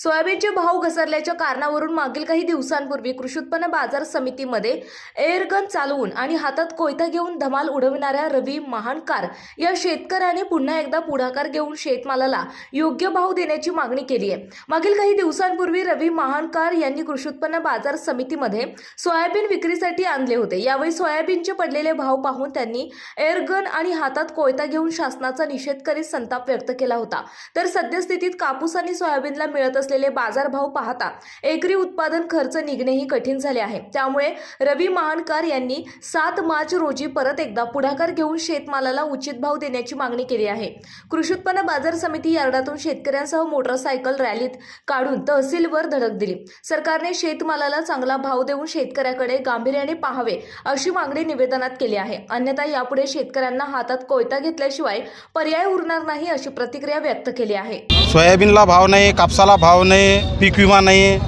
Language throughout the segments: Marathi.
सोयाबीनचे भाव घसरल्याच्या कारणावरून मागील काही दिवसांपूर्वी कृषी उत्पन्न बाजार समितीमध्ये एअरगन चालवून आणि हातात कोयता घेऊन धमाल उडविणाऱ्या रवी महानकार या शेतकऱ्याने पुन्हा एकदा पुढाकार घेऊन शेतमालाला योग्य भाव देण्याची मागणी केली आहे. मागील काही दिवसांपूर्वी रवी महानकार यांनी कृषी उत्पन्न बाजार समितीमध्ये सोयाबीन विक्रीसाठी आणले होते. यावेळी सोयाबीनचे पडलेले भाव पाहून त्यांनी एअरगन आणि हातात कोयता घेऊन शासनाचा निषेध करीत संताप व्यक्त केला होता. तर सद्यस्थितीत कापूस आणि सोयाबीनला मिळत असलेले बाजारभाव पाहता एकरी उत्पादन खर्च निघणेही कठीण झाले आहे. त्यामुळे रवी महानकर यांनी सात मार्च रोजी परत एकदा पुढाकार घेऊन शेतमालाला उचित भाव देण्याची मागणी केली आहे. कृषी उत्पन्न बाजार समिती यार्डातून शेतकऱ्यांसह मोटरसायकल रॅलीत काढून तहसीलवर धडक दिली. सरकारने शेतमालाला चांगला भाव देऊन शेतकऱ्याकडे गांभीर्याने पाहावे अशी मागणी निवेदनात केली आहे. अन्यथा यापुढे शेतकऱ्यांना हातात कोयता घेतल्याशिवाय पर्याय उरणार नाही अशी प्रतिक्रिया व्यक्त केली आहे. सोयाबीनला भाव नाही कापसाला भाव नाही पीक विमा नाही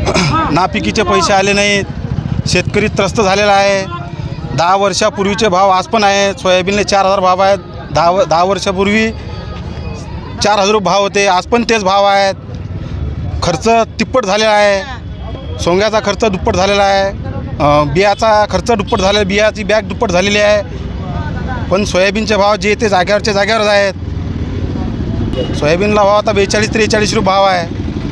नापिकीचे पैसे आले नाहीत शेतकरी त्रस्त झालेला आहे. दहा वर्षापूर्वीचे भाव आज पण आहे सोयाबीनले चार हजार भाव आहेत. दहा व दहा वर्षापूर्वी चार हजार रुपये भाव होते आज पण तेच भाव आहेत. खर्च तिप्पट झालेला आहे. सोंग्याचा खर्च दुप्पट झालेला आहे. बियाचा खर्च दुप्पट झालेला बियाची बॅग दुप्पट झालेली आहे. पण सोयाबीनचे भाव जे ते जाग्यावरच्या जाग्यावरच आहेत. सोयाबीनला भाव आता बेचाळीस त्रेचाळीस रुपये भाव आहे.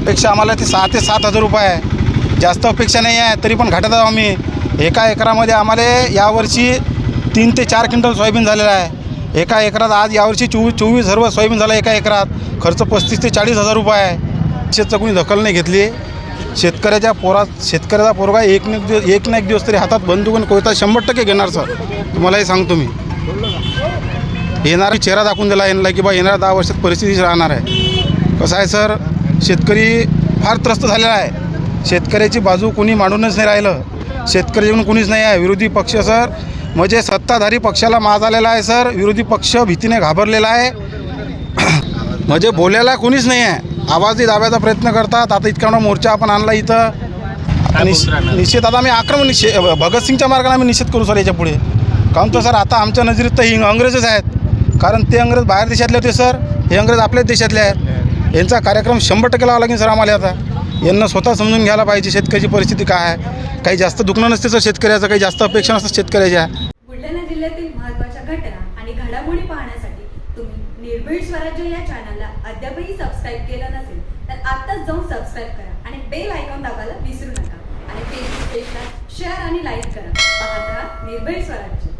पेक्षा आम्हाला ते सहा ते सात हजार रुपये आहे. जास्त अपेक्षा नाही आहे तरी पण घाटत आहोत आम्ही. एका एकरामध्ये आम्हाला यावर्षी तीन ते चार क्विंटल सोयाबीन झालेलं आहे. एका एकरात आज यावर्षी चोवीस चोवीस हजार सोयाबीन झालं एका एकरात. खर्च पस्तीस ते चाळीस हजार रुपये आहे. शेतचं कोणी दखल नाही घेतली. शेतकऱ्याच्या पोरात शेतकऱ्याचा पोरगा एक ना एक दिवस एक ना एक दिवस तरी हातात बंदूक आणि कोयता शंभर टक्के घेणार सर. तुम्हालाही सांगतो मी. येणारा चेहरा दाखवून दिला यांना की बा येणाऱ्या दहा वर्षात परिस्थिती राहणार आहे. कसं आहे सर? शेतकरी फार त्रस्त झालेला आहे. शेतकऱ्याची बाजू कोणी मांडूनच नाही राहिलं. शेतकरी म्हणून कोणीच नाही आहे. विरोधी पक्ष सर म्हणजे सत्ताधारी पक्षाला माज आलेला आहे सर. विरोधी पक्ष भीतीने घाबरलेला आहे. म्हणजे बोलायला कोणीच नाही आहे. आवाजही दाब्याचा प्रयत्न करतात. आता इतका मोठा मोर्चा आपण आणला इथं. निश निषेध आता आम्ही आक्रमण निषेध भगतसिंगच्या मार्गाने आम्ही निषेध करू सर याच्यापुढे. काहून तर सर आता आमच्या नजरेत तर हिंग अंग्रेजच आहेत. कारण ते अंग्रेज बाहेर देशातले होते सर. हे अंग्रेज आपल्याच देशातले आहेत. यांचा कार्यक्रम शंभर टक्के लावा लागेल सर आम्हाला आता. यांना स्वतः समजून घ्यायला पाहिजे शेतकऱ्याची परिस्थिती काय आहे. काही जास्त दुखणं नसते सर शेतकऱ्याचं. काही जास्त अपेक्षा नसतात शेतकऱ्याच्या. बुलढाणा जिल्ह्यातील महत्त्वाच्या घटना आणि घडामोडी पाहण्यासाठी तुम्ही निर्भीड स्वराज्य या चॅनलला अद्यापही सबस्क्राईब केलं नसेल तर आत्ताच जाऊन सबस्क्राईब करा आणि बेल आयकॉन दाबायला विसरू नका. आणि फेसबुक पेजला शेअर आणि लाईक करा. पाहत राहा निर्भीड स्वराज्य.